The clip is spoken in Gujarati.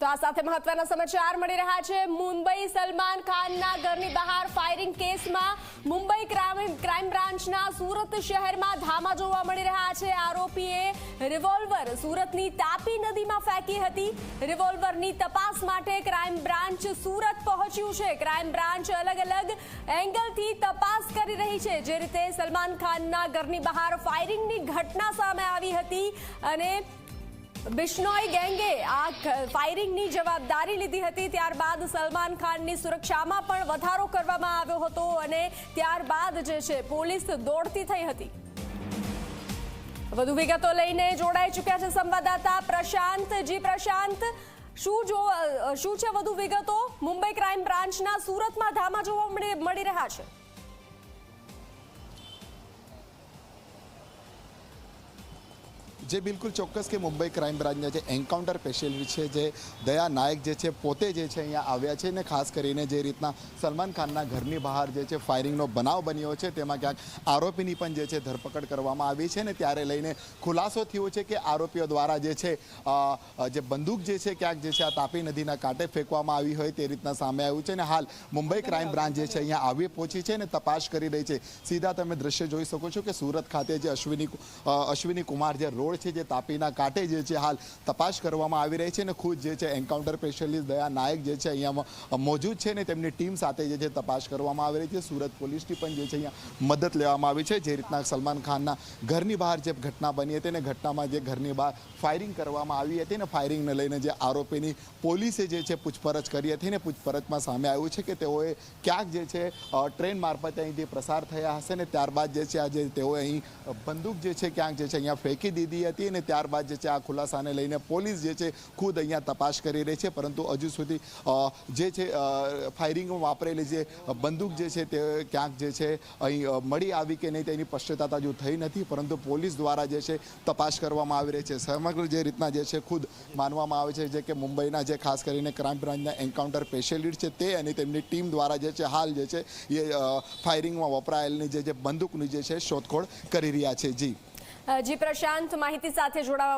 તો આ સાથે મહત્વના સમાચાર મળી રહ્યા છે. મુંબઈ સલમાન ખાનના ઘરની બહાર ફાયરિંગ કેસમાં મુંબઈ ક્રાઇમ બ્રાન્ચના સુરત શહેરમાં ધામા જોવા મળી રહ્યા છે. આરોપીએ રિવોલ્વર સુરતની તાપી નદીમાં ફેંકી હતી. રિવોલ્વરની તપાસ માટે ક્રાઇમ બ્રાન્ચ સુરત પહોંચ્યું છે. ક્રાઇમ બ્રાન્ચ અલગ અલગ એંગલથી તપાસ કરી રહી છે. જે રીતે સલમાન ખાનના ઘરની બહાર ફાયરિંગની ઘટના સામે આવી હતી અને બિશ્નોઈ ગેંગે આ ફાયરિંગની જવાબદારી લીધી હતી. ત્યારબાદ સલમાન ખાનની સુરક્ષામાં પણ વધારો કરવામાં આવ્યો હતો અને ત્યારબાદ જે છે, પોલીસ દોડતી થઈ હતી. વધુ વિગતો લઈને જોડાઈ ચૂક્યા છે સંવાદદાતા પ્રશાંત. જી પ્રશાંત, શું જો શું છે વધુ વિગતો? મુંબઈ ક્રાઇમ બ્રાન્ચના સુરતમાં ધામા જોવા મળી રહ્યા છે. જે બિલકુલ ચોક્કસ કે મુંબઈ ક્રાઇમ બ્રાન્ચના જે એન્કાઉન્ટર સ્પેશિયલિસ્ટ છે, જે દયા નાયક જે છે, પોતે જે છે અહીંયા આવ્યા છે ને ખાસ કરીને જે રીતના સલમાન ખાનના ઘરની બહાર જે છે ફાયરિંગનો બનાવ બન્યો છે, તેમાં ક્યાંક આરોપીની પણ જે છે ધરપકડ કરવામાં આવી છે ને ત્યારે લઈને ખુલાસો થયો છે કે આરોપીઓ દ્વારા જે છે જે બંદૂક જે છે ક્યાંક જે છે આ તાપી નદીના કાંઠે ફેંકવામાં આવી હોય તે રીતના સામે આવ્યું છે ને હાલ મુંબઈ ક્રાઇમ બ્રાન્ચ જે છે અહીંયા આવી પહોંચી છે ને તપાસ કરી રહી છે. સીધા તમે દ્રશ્ય જોઈ શકો છો કે સુરત ખાતે જે અશ્વિની અશ્વિની કુમાર જે રોડ છે, જે તાપીના કાંઠે જે છે હાલ તપાસ કરવામાં આવી રહી છે ને ખુદ જે છે એન્કાઉન્ટર સ્પેશિયલિસ્ટ દયા નાયક જે છે અહીંયા મોજૂદ છે ને તેમની ટીમ સાથે જે છે તપાસ કરવામાં આવી રહી છે. સુરત પોલીસની પણ જે છે અહીંયા મદદ લેવામાં આવી છે. જે રીતના સલમાન ખાનના ઘરની બહાર જે ઘટના બની હતી ને ઘટનામાં જે ઘરની બહાર ફાયરિંગ કરવામાં આવી હતી ને ફાયરિંગને લઈને જે આરોપીની પોલીસે જે છે પૂછપરછ કરી હતી ને પૂછપરછમાં સામે આવ્યું છે કે તેઓએ ક્યાંક જે છે ટ્રેન મારફતે અહીંથી પ્રસાર થયા હશે ને ત્યારબાદ જે છે આજે તેઓએ અહીં બંદૂક જે છે ક્યાંક જે છે અહીંયા ફેંકી દીધી હતી અને ત્યારબાદ જે છે આ ખુલાસાને લઈને પોલીસ જે છે ખુદ અહીંયા તપાસ કરી રહી છે. પરંતુ હજુ સુધી જે છે ફાયરિંગમાં વાપરેલી જે બંદૂક જે છે તે ક્યાંક જે છે અહીં મળી આવી કે નહીં તેની સ્પષ્ટતા હજુ થઈ નથી. પરંતુ પોલીસ દ્વારા જે છે તપાસ કરવામાં આવી રહી છે. સમગ્ર જે રીતના જે છે ખુદ માનવામાં આવે છે જે કે મુંબઈના જે ખાસ કરીને ક્રાઇમ બ્રાન્ચના એન્કાઉન્ટર સ્પેશિયલિસ્ટ છે તે અને તેમની ટીમ દ્વારા જે છે હાલ જે છે એ ફાયરિંગમાં વપરાયેલની જે જે બંદૂકની જે છે શોધખોળ કરી રહ્યા છે. જી. જી પ્રશાંત માહિતી સાથે જોડાવા